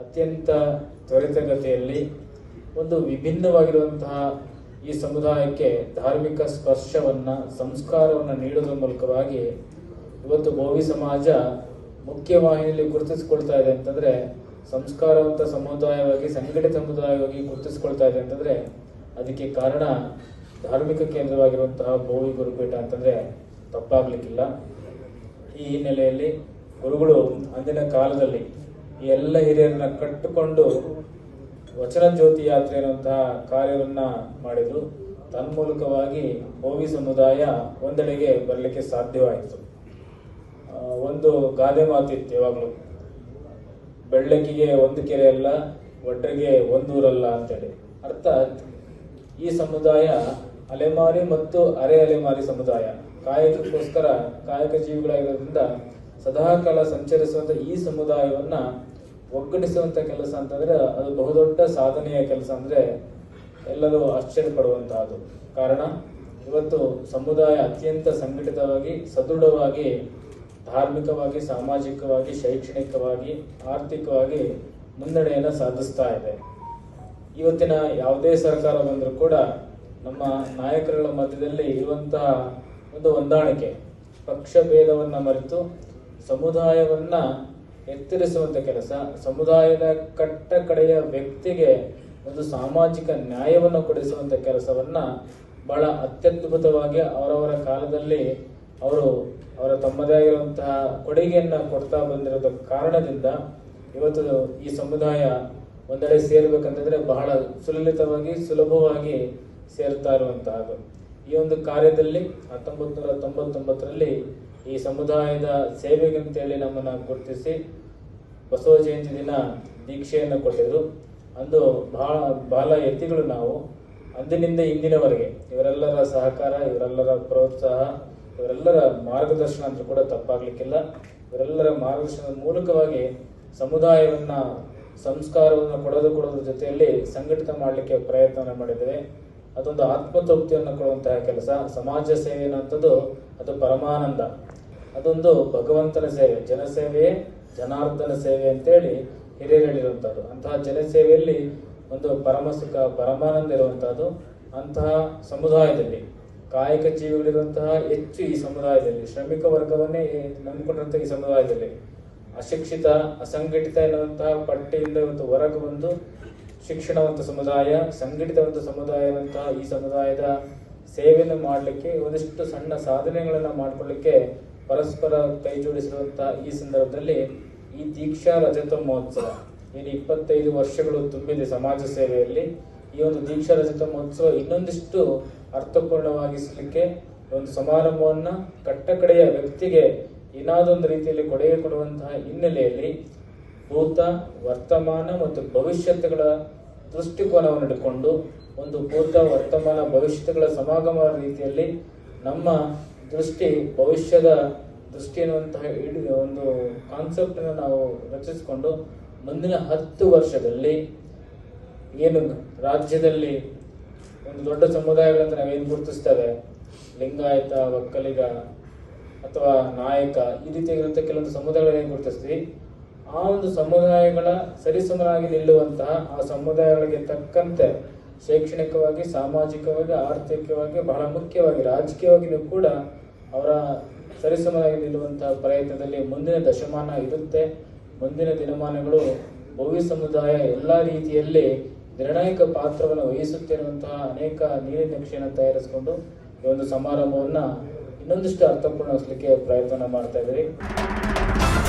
ಅತ್ಯಂತ ತ್ವರಿತಗತಿಯಲ್ಲಿ ಒಂದು ವಿಭಿನ್ನವಾಗಿರುವಂತಹ ಈ ಸಮುದಾಯಕ್ಕೆ ಧಾರ್ಮಿಕ ಸ್ಪರ್ಶವನ್ನ, ಸಂಸ್ಕಾರವನ್ನು ನೀಡುವ ಮೂಲಕವಾಗಿ ಇವತ್ತು ಭೋವಿ ಸಮಾಜ ಮುಖ್ಯವಾಹಿನಿಯಲ್ಲಿ ಗುರುತಿಸಿಕೊಳ್ತಾ ಇದೆ ಅಂತಂದ್ರೆ ಸಂಸ್ಕಾರವಂತ ಸಮುದಾಯವಾಗಿ, ಸಂಘಟಿತ ಸಮುದಾಯವಾಗಿ ಗುರುತಿಸಿಕೊಳ್ತಾ ಇದೆ ಅಂತಂದ್ರೆ ಅದಕ್ಕೆ ಕಾರಣ ಧಾರ್ಮಿಕ ಕೇಂದ್ರವಾಗಿರುವಂತಹ ಭೋವಿ ಗುರುಪೀಠ ಅಂತಂದ್ರೆ ತಪ್ಪಾಗಲಿಕ್ಕಿಲ್ಲ. ಈ ಹಿನ್ನೆಲೆಯಲ್ಲಿ ಗುರುಗಳು ಅಂದಿನ ಕಾಲದಲ್ಲಿ ಈ ಎಲ್ಲ ಹಿರಿಯರನ್ನ ಕಟ್ಟಿಕೊಂಡು ವಚನ ಜ್ಯೋತಿ ಯಾತ್ರೆ ಅನ್ನುವಂತಹ ಕಾರ್ಯವನ್ನ ಮಾಡಿದ್ರು. ತನ್ಮೂಲಕವಾಗಿ ಹೋವಿ ಸಮುದಾಯ ಒಂದೆಡೆಗೆ ಬರಲಿಕ್ಕೆ ಸಾಧ್ಯವಾಯಿತು. ಒಂದು ಗಾದೆ ಮಾತಿತ್ತು ಯಾವಾಗಲೂ. ಬೆಳ್ಳಕ್ಕಿಗೆ ಒಂದು ಕೆರೆ ಅಲ್ಲ ಒಡ್ರಿಗೆ ಒಂದೂರಲ್ಲ ಅಂತೇಳಿ. ಅರ್ಥಾತ್ ಈ ಸಮುದಾಯ ಅಲೆಮಾರಿ ಮತ್ತು ಅರೆ ಅಲೆಮಾರಿ ಸಮುದಾಯ. ಕಾಯಕಕ್ಕೋಸ್ಕರ ಕಾಯಕ ಜೀವಿಗಳಾಗಿರೋದ್ರಿಂದ ಸದಾಕಾಲ ಸಂಚರಿಸುವಂತ ಈ ಸಮುದಾಯವನ್ನ ಒಗ್ಗಡಿಸುವಂತ ಕೆಲಸ ಅಂತಂದ್ರೆ ಅದು ಬಹುದೊಡ್ಡ ಸಾಧನೆಯ ಕೆಲಸ ಅಂದ್ರೆ ಎಲ್ಲರೂ ಆಶ್ಚರ್ಯ ಪಡುವಂತಹದ್ದು ಕಾರಣ, ಇವತ್ತು ಸಮುದಾಯ ಅತ್ಯಂತ ಸಂಘಟಿತವಾಗಿ, ಸದೃಢವಾಗಿ, ಧಾರ್ಮಿಕವಾಗಿ, ಸಾಮಾಜಿಕವಾಗಿ, ಶೈಕ್ಷಣಿಕವಾಗಿ, ಆರ್ಥಿಕವಾಗಿ ಮುನ್ನಡೆಯನ್ನು ಸಾಧಿಸ್ತಾ ಇದೆ. ಇವತ್ತಿನ ಯಾವುದೇ ಸರ್ಕಾರ ಬಂದರೂ ಕೂಡ ನಮ್ಮ ನಾಯಕರುಗಳ ಮಧ್ಯದಲ್ಲಿ ಇರುವಂತಹ ಒಂದು ಹೊಂದಾಣಿಕೆ, ಪಕ್ಷ ಭೇದವನ್ನು ಮರೆತು ಸಮುದಾಯವನ್ನ ಎತ್ತರಿಸುವಂತ ಕೆಲಸ. ಸಮುದಾಯದ ಕಟ್ಟ ಕಡೆಯ ವ್ಯಕ್ತಿಗೆ ಒಂದು ಸಾಮಾಜಿಕ ನ್ಯಾಯವನ್ನು ಕೊಡಿಸುವಂತ ಕೆಲಸವನ್ನ ಬಹಳ ಅತ್ಯದ್ಭುತವಾಗಿ ಅವರವರ ಕಾಲದಲ್ಲಿ ಅವರು ಅವರ ತಮ್ಮದೇ ಆಗಿರುವಂತಹ ಕೊಡುಗೆಯನ್ನ ಕೊಡ್ತಾ ಬಂದಿರೋದ ಕಾರಣದಿಂದ ಇವತ್ತು ಈ ಸಮುದಾಯ ಒಂದೆಡೆ ಸೇರ್ಬೇಕಂತಂದ್ರೆ ಬಹಳ ಸುಲಲಿತವಾಗಿ, ಸುಲಭವಾಗಿ ಸೇರ್ತಾ ಇರುವಂತಹದ್ದು. ಈ ಒಂದು ಕಾರ್ಯದಲ್ಲಿ ಹತ್ತೊಂಬತ್ತು ನೂರ ತೊಂಬತ್ತೊಂಬತ್ತರಲ್ಲಿ ಈ ಸಮುದಾಯದ ಸೇವೆಗಂತೇಳಿ ನಮ್ಮನ್ನು ಗುರುತಿಸಿ ಬಸವ ಜಯಂತಿ ದಿನ ದೀಕ್ಷೆಯನ್ನು ಕೊಟ್ಟಿದ್ರು. ಅಂದು ಬಹಳ ಬಹಳ ಯತಿಗಳು ನಾವು. ಅಂದಿನಿಂದ ಇಂದಿನವರೆಗೆ ಇವರೆಲ್ಲರ ಸಹಕಾರ, ಇವರೆಲ್ಲರ ಪ್ರೋತ್ಸಾಹ, ಇವರೆಲ್ಲರ ಮಾರ್ಗದರ್ಶನ ಅಂತ ಕೂಡ ತಪ್ಪಾಗಲಿಕ್ಕಿಲ್ಲ. ಇವರೆಲ್ಲರ ಮಾರ್ಗದರ್ಶನದ ಮೂಲಕವಾಗಿ ಸಮುದಾಯವನ್ನ, ಸಂಸ್ಕಾರವನ್ನು ಕೊಡೋದು ಕೊಡೋದ್ರ ಜೊತೆಯಲ್ಲಿ ಸಂಘಟಿತ ಮಾಡಲಿಕ್ಕೆ ಪ್ರಯತ್ನ ಮಾಡಿದ್ದೇವೆ. ಅದೊಂದು ಆತ್ಮತೃಪ್ತಿಯನ್ನು ಕೊಡುವಂತಹ ಕೆಲಸ. ಸಮಾಜ ಸೇವೆ ಅನ್ನುವಂಥದ್ದು ಅದು ಪರಮಾನಂದ. ಅದೊಂದು ಭಗವಂತನ ಸೇವೆ ಜನಸೇವೆಯೇ ಜನಾರ್ದನ ಸೇವೆ ಅಂತೇಳಿ ಹಿರಿಯರು ಹೇಳಿರುವಂಥದ್ದು ಅಂತಹ ಜನಸೇವೆಯಲ್ಲಿ ಒಂದು ಪರಮ ಸುಖ, ಪರಮಾನಂದ ಇರುವಂತಹದ್ದು ಅಂತಹ ಸಮುದಾಯದಲ್ಲಿ. ಕಾಯಕ ಜೀವಿಗಳಿರುವಂತಹ ಹೆಚ್ಚು ಈ ಸಮುದಾಯದಲ್ಲಿ. ಶ್ರಮಿಕ ವರ್ಗವನ್ನೇ ನಂಬಿಕೊಂಡಿರುವಂತಹ ಈ ಸಮುದಾಯದಲ್ಲಿ. ಅಶಿಕ್ಷಿತ, ಅಸಂಘಟಿತ ಎನ್ನುವಂತಹ ಪಟ್ಟಿಯಿಂದ ಒಂದು ಹೊರಗೆ ಬಂದು ಶಿಕ್ಷಣವಂತ ಸಮುದಾಯ, ಸಂಘಟಿತವಂತ ಸಮುದಾಯವಂತಹ ಈ ಸಮುದಾಯದ ಸೇವೆಯನ್ನು ಮಾಡಲಿಕ್ಕೆ ಒಂದಿಷ್ಟು ಸಣ್ಣ ಸಾಧನೆಗಳನ್ನು ಮಾಡಿಕೊಳ್ಳಿಕ್ಕೆ ಪರಸ್ಪರ ಕೈ ಜೋಡಿಸಿರುವಂತಹ ಈ ಸಂದರ್ಭದಲ್ಲಿ ಈ ದೀಕ್ಷಾ ರಜತ ಮಹೋತ್ಸವ ಏನು ಇಪ್ಪತ್ತೈದು ವರ್ಷಗಳು ತುಂಬಿದೆ ಸಮಾಜ ಸೇವೆಯಲ್ಲಿ. ಈ ಒಂದು ದೀಕ್ಷಾ ರಜತ ಮಹೋತ್ಸವ ಇನ್ನೊಂದಿಷ್ಟು ಅರ್ಥಪೂರ್ಣವಾಗಿಸಲಿಕ್ಕೆ ಒಂದು ಸಮಾರಂಭವನ್ನ ಕಟ್ಟಕಡೆಯ ವ್ಯಕ್ತಿಗೆ ಏನಾದೊಂದು ರೀತಿಯಲ್ಲಿ ಕೊಡುಗೆ ಕೊಡುವಂತಹ ಹಿನ್ನೆಲೆಯಲ್ಲಿ ಭೂತ, ವರ್ತಮಾನ ಮತ್ತು ಭವಿಷ್ಯತ್ಗಳ ದೃಷ್ಟಿಕೋನವನ್ನು ಇಟ್ಟುಕೊಂಡು ಒಂದು ಭೂತ, ವರ್ತಮಾನ ಭವಿಷ್ಯತ್ಗಳ ಸಮಾಗಮ ರೀತಿಯಲ್ಲಿ ನಮ್ಮ ದೃಷ್ಟಿ, ಭವಿಷ್ಯದ ದೃಷ್ಟಿ ಅನ್ನುವಂತಹ ಒಂದು ಕಾನ್ಸೆಪ್ಟ್ ಅನ್ನು ನಾವು ರಚಿಸಿಕೊಂಡು ಮುಂದಿನ ಹತ್ತು ವರ್ಷದಲ್ಲಿ ಏನು ರಾಜ್ಯದಲ್ಲಿ ಒಂದು ದೊಡ್ಡ ಸಮುದಾಯಗಳಂತ ನಾವೇನು ಗುರುತಿಸ್ತೇವೆ? ಲಿಂಗಾಯತ, ಒಕ್ಕಲಿಗ ಅಥವಾ ನಾಯಕ, ಈ ರೀತಿಯಾಗಿರುವಂತಹ ಕೆಲವೊಂದು ಸಮುದಾಯಗಳನ್ನು ಏನು ಗುರುತಿಸ್ತೀವಿ? ಆ ಒಂದು ಸಮುದಾಯಗಳ ಸರಿಸಮನಾಗಿ ನಿಲ್ಲುವಂತಹ ಆ ಸಮುದಾಯಗಳಿಗೆ ತಕ್ಕಂತೆ ಶೈಕ್ಷಣಿಕವಾಗಿ, ಸಾಮಾಜಿಕವಾಗಿ, ಆರ್ಥಿಕವಾಗಿ, ಬಹಳ ಮುಖ್ಯವಾಗಿ, ರಾಜಕೀಯವಾಗಿಯೂ ಕೂಡ ಅವರ ಸರಿಸಮನಾಗಿ ನಿಲ್ಲುವಂತಹ ಪ್ರಯತ್ನದಲ್ಲಿ ಮುಂದಿನ ದಶಮಾನ ಇರುತ್ತೆ. ಮುಂದಿನ ದಿನಮಾನಗಳು ಭವ್ಯ ಸಮುದಾಯ ಎಲ್ಲ ರೀತಿಯಲ್ಲಿ ನಿರ್ಣಾಯಕ ಪಾತ್ರವನ್ನು ವಹಿಸುತ್ತಿರುವಂತಹ ಅನೇಕ ನೀರಿನ ನಕ್ಷೆಯನ್ನು ತಯಾರಿಸಿಕೊಂಡು ಈ ಒಂದು ಸಮಾರಂಭವನ್ನ ಇನ್ನೊಂದಿಷ್ಟು ಅರ್ಥಪೂರ್ಣಗೊಳಿಸಲಿಕ್ಕೆ ಪ್ರಯತ್ನ ಮಾಡ್ತಾ ಇದ್ದೀವಿ